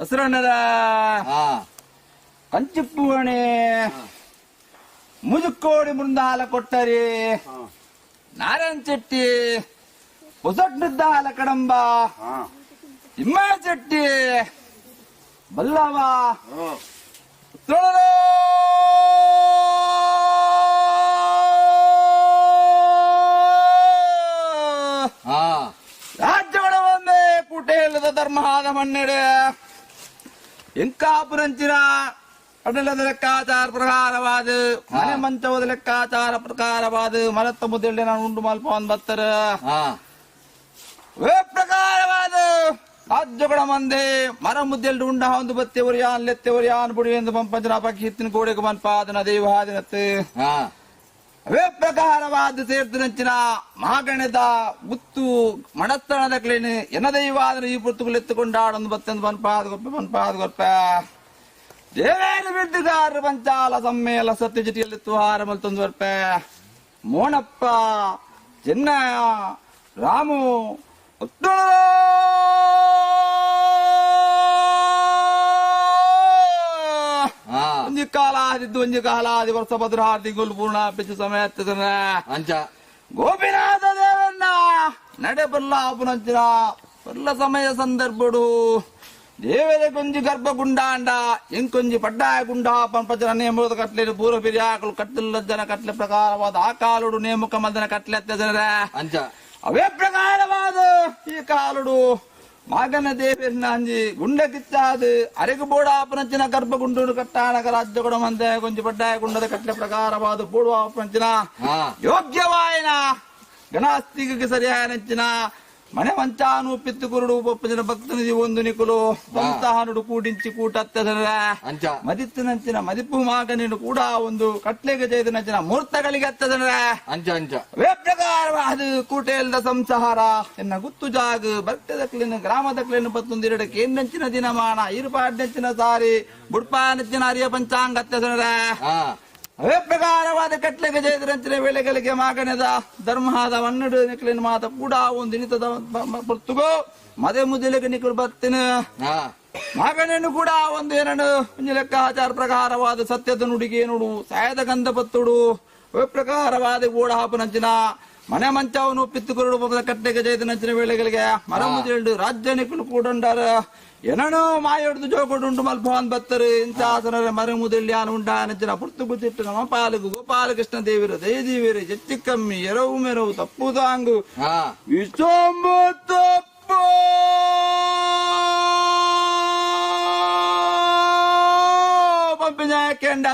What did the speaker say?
அசுரனதா కంచిపూని ముజుక్కోడి బృందాల కొట్టరి నారాయణ చెట్టి పొసట్నిద్దాల కడంబ ఇమ్మా చెట్టి బల్లవా ಒಂದೇ ಕುಟೇಲದ ಧರ್ಮಹಾದ ಮಣ್ಣೆಡೆ ಎಂಕಾಪುರಂಚಿನ ಅಡಲದ ಲೆಕ್ಕಾಚಾರ ಪ್ರಕಾರವಾದ ಮನೆ ಮಂಚವದ ಲೆಕ್ಕಾಚಾರ ಪ್ರಕಾರವಾದ ಮಲತ್ತ ಮುದ್ದೆಳ್ಳೆ ನಾನು ಉಂಡು ಮಲ್ಪವನ್ ಬತ್ತರ ಹಾ ವೇ ಪ್ರಕಾರವಾದ ರಾಜ್ಯಗಳ ಮಂದೆ ಮರ ಮುದ್ದೆಲ್ಡು ಉಂಡ ಒಂದು ಬತ್ತೆವರು ಯಾನ್ ಲೆತ್ತೆವರು ಯಾನ್ ಬುಡಿ ಎಂದು ಪಂಪಂಜನ ಪಕ್ಷಿ ಹಿತ್ತಿನ ಕೋಡೆಗೆ ಮನ್ಪಾದನ ದೈವಾದಿನತ್ತು ಹಾ ಅವೇ ಪ್ರಕಾರವಾದ ಸೇರ್ತಿನಂಚಿನ ಮಹಾಗಣದ ಮುತ್ತು ಮಣತ್ತಣದ ಕ್ಲೇನು ಎನ್ನದೈವಾದನ ಈ ಪುತ್ತುಗಳು ಎತ್ತುಕೊಂಡಾಡೊಂದು ಬತ್ತೆಂದು ಬನ್ಪಾದ ಗೊಪ್ಪ ಬನ್ಪಾದ ಗೊಪ್ಪ ದೇವೇನ ಬಿದ್ದುಗಾರ ಪಂಚಾಲ ಸಮ್ಮೇಲ ಸತ್ಯ ಜಿಟಿಯಲ್ಲಿ ತುಹಾರ ಮಲ್ತೊಂದು ಬರ್ಪ ಮೋಣಪ್ಪ ಚೆನ್ನಯ್ಯ ರಾಮು ಉತ್ತಮ ಹಾ ಒಂಜಿ ಕಾಲ ಆದಿದ್ದು ಒಂಜಿ ಕಾಲ ಆದಿ ವರ್ಷ ಭದ್ರಾರ್ತಿ ಗುಲ್ ಪೂರ್ಣ ಪಿಚ್ಚು ಸಮಯ ಎತ್ತದನ ಅಂಚ ಗೋಪಿನಾಥ ದೇವಣ್ಣ ನಡೆ ಬಲ್ಲ ಅಪುನಂಚಿನ ಬಲ್ಲ ಸಮಯ ಸಂದರ್ಭಡು ದೇವರ ಕೊಂಜಿ ಗರ್ಭ ಗುಂಡಾಂಡ ಎಂಕೊಂಜಿ ಪಡ್ಡಾಯ ಗುಂಡ ಪಂಪಜನ ನೇಮದ ಕಟ್ಲೆ ಪೂರ್ವ ಬಿರಿ ಆಕಳು ಕಟ್ಟಿಲ್ಲ ಜನ ಕಟ್ಲೆ ಪ್ರಕಾರವಾದ ಆ ಕಾಲುಡು ನೇಮಕ ಮದನ මාගමදේ පෙරණාන්ජි ගුණ්ඩ කිත්තාද අරග බෝඩා අපනචන කර්ප ගුණ්ඩුඩු කට්ටාන කරාජ්‍ය කොට මන්ද කුංචි පඩ්ඩාය ගුණ්ඩද කට්ට ප්‍රකාරවාද පෝඩවා අපනචන යෝග්‍යවායන ගණාස්තිකක සරියානචනා ಮನೆ ಮಂಚಾನು ಪಿತ್ತು ಕುರುಡು ಪಪ್ಪಜನ ಭಕ್ತನಿಧಿ ಒಂದು ನಿಕುಲು ಸಂತಾನುಡು ಕೂಡಿಂಚಿ ಕೂಟತ್ತದರ. ನಂಚಿನ ಮದಿಪು ಮಾಗನಿಡು ಕೂಡ ಒಂದು ಕಟ್ಲೆಗೆ ಜೈದನಂಚಿನ ಮೂರ್ತಗಳಿಗೆ ಅತ್ತದರ. ಅಂಜ ಅಂಚ. ವೇ ಪ್ರಕಾರವಾದ ಕೂಟೆಲ್ದ ಸಂಸಾರ. ಎನ್ನ ಗುತ್ತು ಜಾಗ ಭಕ್ತದ ಕ್ಲೀನ್ ಗ್ರಾಮದ ಕ್ಲೀನ್ ಪತ್ತೊಂದಿರಡು ಕೇಂದ್ರಂಚಿನ ದಿನಮಾನ ಇರುಪಾಡ್ನಂಚಿನ ಸಾರಿ ಬುಡ್ಪಾನಂಚಿನ ಅರಿಯ ಪಂಚಾಂಗ ಹತ್ತದರ ಹಾ ಅವೇ ಪ್ರಕಾರವಾದ ಕಟ್ಲೆಗೆ ಜಯದ್ರಂಚಿನ ವೇಳೆಗಳಿಗೆ ಮಾಗಣದ ಧರ್ಮದ ಮನ್ನಡು ನಿಕ್ಲಿನ ಮಾತ ಕೂಡ ಒಂದು ನಿತದ ಬರ್ತುಗೋ. ಮದೆ ಮುದಿಲಿಗೆ ನಿಕ್ಲು ಬರ್ತೀನಿ ಮಗನನ್ನು ಕೂಡ ಒಂದು ಒಂದು ಲೆಕ್ಕಾಚಾರ ಪ್ರಕಾರವಾದ ಸತ್ಯದ ನುಡಿಗೆ ನೋಡು. ಸಾಯದ ಗಂಧ ಪತ್ತುಡು ಪ್ರಕಾರವಾದ ಗೂಡ ಹಾಪನಂಚಿನ ಮನೆ ಪಿತ್ತು ಪಿತ್ತುಕರುಡು ಬೊಬ್ಬದ ಕಟ್ಟೆಗೆ ಜೈದ ನಂಚಿನ ವೇಳೆಗಳಿಗೆ ಮರ ಮುದಿಲ್ಡು ರಾಜ್ಯ ನಿಕ್ಕಲು ಕೂಡಂಡಾರ ಏನೋ ಮಾಯೊಡ್ದು ಜೋಕೊಡುಂಡು ಮಲ್ಪವನ್ ಬತ್ತರು ಇಂಚಾಸನರ ಮರ ಮುದಿಲ್ ಯಾನು ಉಂಡ ನಂಚಿನ ಪುರ್ತು ಗುತ್ತಿಟ್ಟು ನಮ್ಮ ಪಾಲಕು ಗೋಪಾಲಕೃಷ್ಣ ದೇವಿರು ದಯದೇವಿರು ಜಚ್ಚಿ ಕಮ್ಮಿ ಎರವು ಮೆರವು ತಪ್ಪು ತಾಂಗು ಹಾ. ತಪ್ಪು ಪಂಪಿನ ಕೆಂಡ